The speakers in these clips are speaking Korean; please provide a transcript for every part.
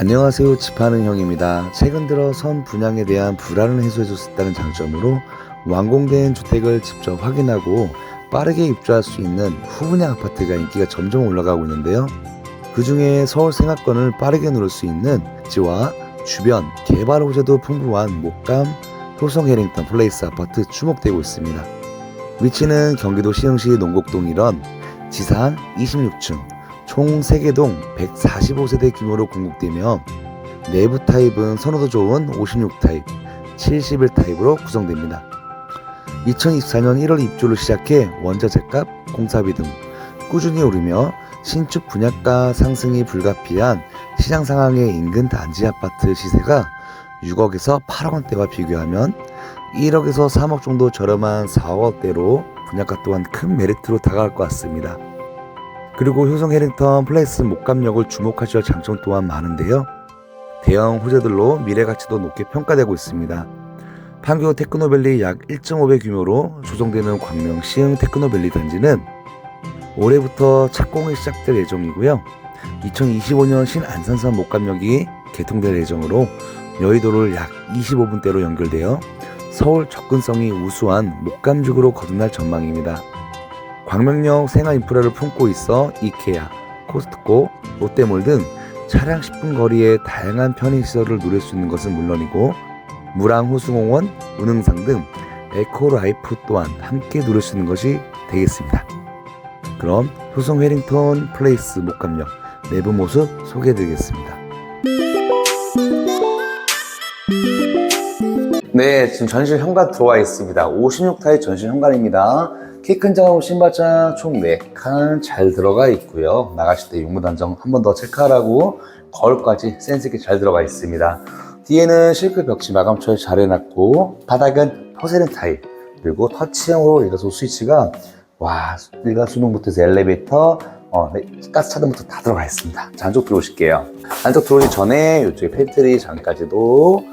안녕하세요. 집하는 형입니다. 최근 들어 선 분양에 대한 불안을 해소해 줬다는 장점으로 완공된 주택을 직접 확인하고 빠르게 입주할 수 있는 후분양 아파트가 인기가 점점 올라가고 있는데요. 그 중에 서울 생활권을 빠르게 누릴 수 있는 지와 주변 개발 호재도 풍부한 목감 효성 해링턴 플레이스 아파트 주목되고 있습니다. 위치는 경기도 시흥시 농곡동 1원 지상 26층 총 3개동 145세대 규모로 공급되며 내부 타입은 선호도 좋은 56 타입, 71 타입으로 구성됩니다. 2024년 1월 입주를 시작해 원자 재값, 공사비 등 꾸준히 오르며 신축 분양가 상승이 불가피한 시장 상황의 인근 단지 아파트 시세가 6억에서 8억 원대와 비교하면 1억에서 3억 정도 저렴한 4억대로 분양가 또한 큰 메리트로 다가갈 것 같습니다. 그리고 효성 해링턴 플레이스 목감력을 주목하셔야 장점 또한 많은데요. 대형 호재들로 미래 가치도 높게 평가되고 있습니다. 판교 테크노밸리 약 1.5배 규모로 조성되는 광명 시흥 테크노밸리 단지는 올해부터 착공이 시작될 예정이고요. 2025년 신안산선 목감역이 개통될 예정으로 여의도를 약 25분대로 연결되어 서울 접근성이 우수한 목감죽으로 거듭날 전망입니다. 광명역 생활 인프라를 품고 있어 이케아, 코스트코, 롯데몰 등 차량 10분 거리에 다양한 편의시설을 누릴 수 있는 것은 물론이고 무랑 호수공원, 운흥상 등 에코라이프 또한 함께 누릴 수 있는 것이 되겠습니다. 그럼 효성 회링턴 플레이스 목감역 내부 모습 소개해드리겠습니다. 네, 지금 전실 현관 들어와 있습니다. 56타입 전실 현관입니다. 키큰 장하고 신발장 총 4칸 잘 들어가 있고요. 나가실 때 용무 단정 한 번 더 체크하라고 거울까지 센스 있게 잘 들어가 있습니다. 뒤에는 실크 벽지 마감 처리 잘 해놨고 바닥은 퍼세른 타입 그리고 터치형으로 이래서 스위치가 와 일반 수능부터 해서 엘리베이터 어, 네, 가스 차단부터 다 들어가 있습니다. 자, 안쪽 들어오실게요. 안쪽 들어오기 전에 이쪽에 팬트리 장까지도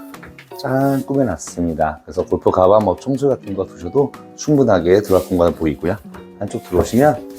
짠 꾸며놨습니다. 그래서 골프 가방, 뭐 청소 같은 거 두셔도 충분하게 들어갈 공간을 보이고요. 안쪽 들어오시면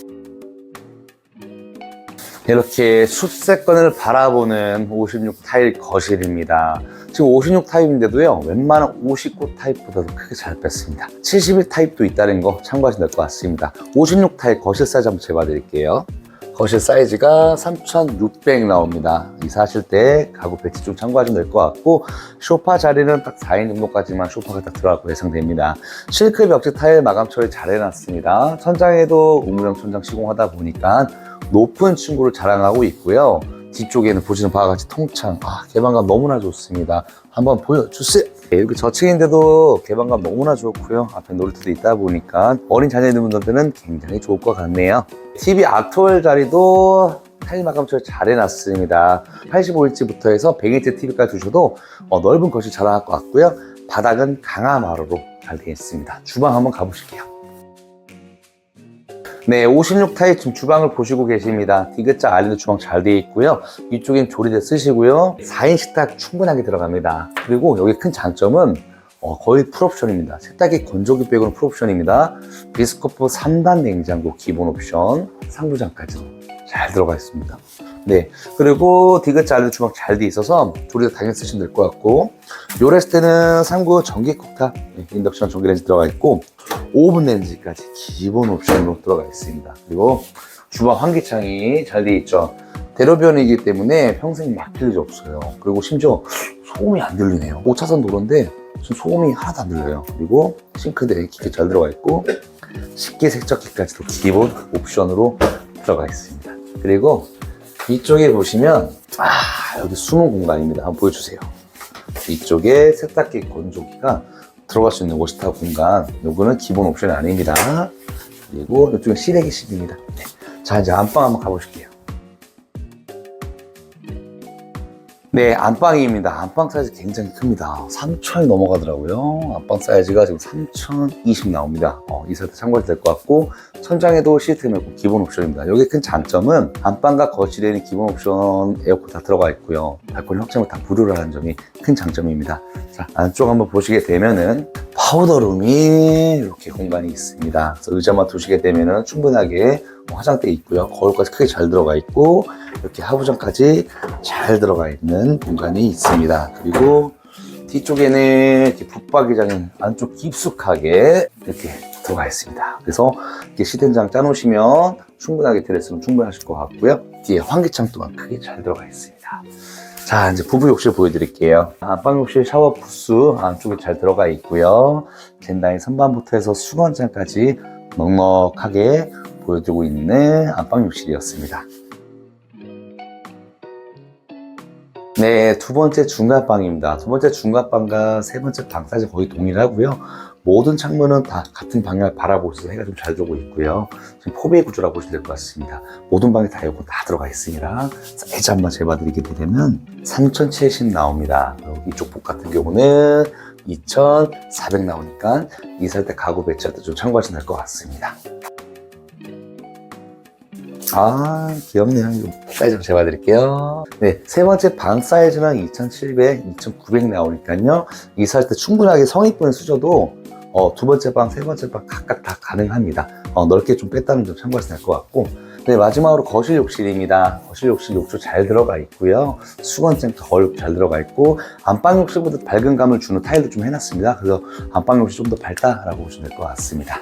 이렇게 숲세권을 바라보는 56 타일 거실입니다. 지금 56 타입인데도요, 웬만한 59 타입보다도 크게 잘 뺐습니다. 71 타입도 있다는 거 참고하시면 될 것 같습니다. 56 타입 거실 사이즈 한번 재봐드릴게요. 거실 사이즈가 3,600 나옵니다. 이사하실 때 가구 배치 좀 참고하시면 될 것 같고 소파 자리는 딱 4인 정도까지만 소파가 딱 들어가고 예상됩니다. 실크 벽지 타일 마감 처리 잘 해놨습니다. 천장에도 우물형 천장 시공하다 보니까 높은 층고를 자랑하고 있고요. 뒤쪽에는 보시는 바와 같이 통창, 아, 개방감 너무나 좋습니다. 한번 보여주세요. 네, 이렇게 저층인데도 개방감 너무나 좋고요. 앞에 놀이터도 있다 보니까 어린 자녀 있는 분들한테는 굉장히 좋을 것 같네요. TV 아트월 자리도 타일 마감 처리 잘 해놨습니다. 85인치부터 해서 100인치 TV까지 두셔도 어, 넓은 것이 자랑할 것 같고요. 바닥은 강화 마루로 잘 되어 있습니다. 주방 한번 가보실게요. 네, 56 타입 지금 주방을 보시고 계십니다. 디귿자 알린드 주방 잘 되어 있고요. 이쪽엔 조리대 쓰시고요. 4인 식탁 충분하게 들어갑니다. 그리고 여기 큰 장점은 어, 거의 풀옵션입니다. 세탁기 건조기 빼고는 풀옵션입니다. 비스코프 3단 냉장고 기본 옵션, 상부장까지도 잘 들어가 있습니다. 네, 그리고 디귿자 알린드 주방 잘 돼 있어서 조리대 당연히 쓰시면 될 것 같고 요레스테는 3구 전기 쿡탑, 네, 인덕션 전기렌지 들어가 있고 오븐 렌즈까지 기본 옵션으로 들어가 있습니다. 그리고 주방 환기창이 잘돼 있죠. 대로변이기 때문에 평생 막힐 일이 없어요. 그리고 심지어 소음이 안 들리네요. 5차선 도로인데 소음이 하나도 안 들려요. 그리고 싱크대 깊게 잘 들어가 있고 식기 세척기까지도 기본 옵션으로 들어가 있습니다. 그리고 이쪽에 보시면 아 여기 숨은 공간입니다. 한번 보여주세요. 이쪽에 세탁기 건조기가 들어갈 수 있는 워시타 공간 요거는 기본 옵션이 아닙니다. 그리고 이쪽은 실외기실입니다. 네. 자 이제 안방 한번 가보실게요. 네 안방입니다. 안방 사이즈 굉장히 큽니다. 3천이 넘어가더라고요. 안방 사이즈가 지금 3020 나옵니다. 어, 이사할 때 참고해도 될 것 같고 천장에도 시트 메고 기본 옵션입니다. 여기 큰 장점은 안방과 거실에는 기본 옵션 에어컨 다 들어가 있고요. 발코니 확장을 다 무료로 하는 점이 큰 장점입니다 자 안쪽 한번 보시게 되면은 와 파우더룸이 이렇게 공간이 있습니다. 그래서 의자만 두시게 되면 충분하게 뭐 화장대 있고요. 거울까지 크게 잘 들어가 있고 이렇게 하부장까지 잘 들어가 있는 공간이 있습니다. 그리고 뒤쪽에는 붙박이장이 안쪽 깊숙하게 이렇게 들어가 있습니다. 그래서 이렇게 시된장 짜놓으시면 충분하게 드레스는 충분하실 것 같고요. 뒤에 환기창 또한 크게 잘 들어가 있습니다. 자, 이제 부부 욕실 보여드릴게요. 안방 욕실 샤워 부스 안쪽에 잘 들어가 있고요. 젠다인 선반부터 해서 수건장까지 넉넉하게 보여주고 있는 안방 욕실이었습니다. 네, 두 번째 중간방입니다. 두 번째 중간방과 세 번째 방 사이즈 거의 동일하고요. 모든 창문은 다 같은 방향을 바라보고 있어서 해가 좀 잘 들어오고 있고요. 지금 포베이 구조라고 보시면 될 것 같습니다. 모든 방에 다 에어컨 다 들어가 있습니다. 사이즈 한번 재봐드리게 되면 3,700 나옵니다. 이쪽 복 같은 경우는 2,400 나오니까 이사할 때 가구 배치할 때 좀 참고하시면 될 것 같습니다. 아, 귀엽네요. 이거 사이즈 좀 재봐드릴게요. 네, 세 번째 방 사이즈는 2,700, 2,900 나오니까요. 이사할 때 충분하게 성인분을 쓰셔도 어, 두 번째 방, 세 번째 방 각각 다 가능합니다. 어, 넓게 좀 뺐다는 점 참고하시면 될 것 같고. 네, 마지막으로 거실 욕실입니다. 거실 욕실 욕조 잘 들어가 있고요. 수건장 거의 잘 들어가 있고, 안방 욕실보다 밝은 감을 주는 타일도 좀 해놨습니다. 그래서 안방 욕실 좀 더 밝다라고 보시면 될 것 같습니다.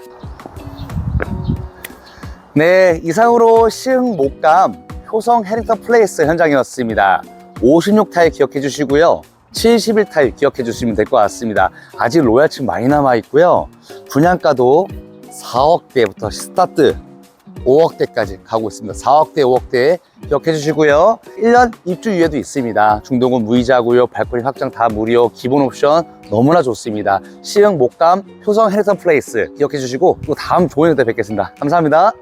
네, 이상으로 시흥 목감 효성 해링턴 플레이스 현장이었습니다. 56타일 기억해 주시고요. 71타일 기억해 주시면 될 것 같습니다. 아직 로얄층 많이 남아 있고요. 분양가도 4억대부터 스타트 5억대까지 가고 있습니다. 4억대, 5억대 기억해 주시고요. 1년 입주 유예도 있습니다. 중동은 무이자고요. 발코니 확장 다 무료. 기본 옵션 너무나 좋습니다. 시흥 목감 효성 해링턴 플레이스 기억해 주시고 또 다음 좋은 영상 때 뵙겠습니다. 감사합니다.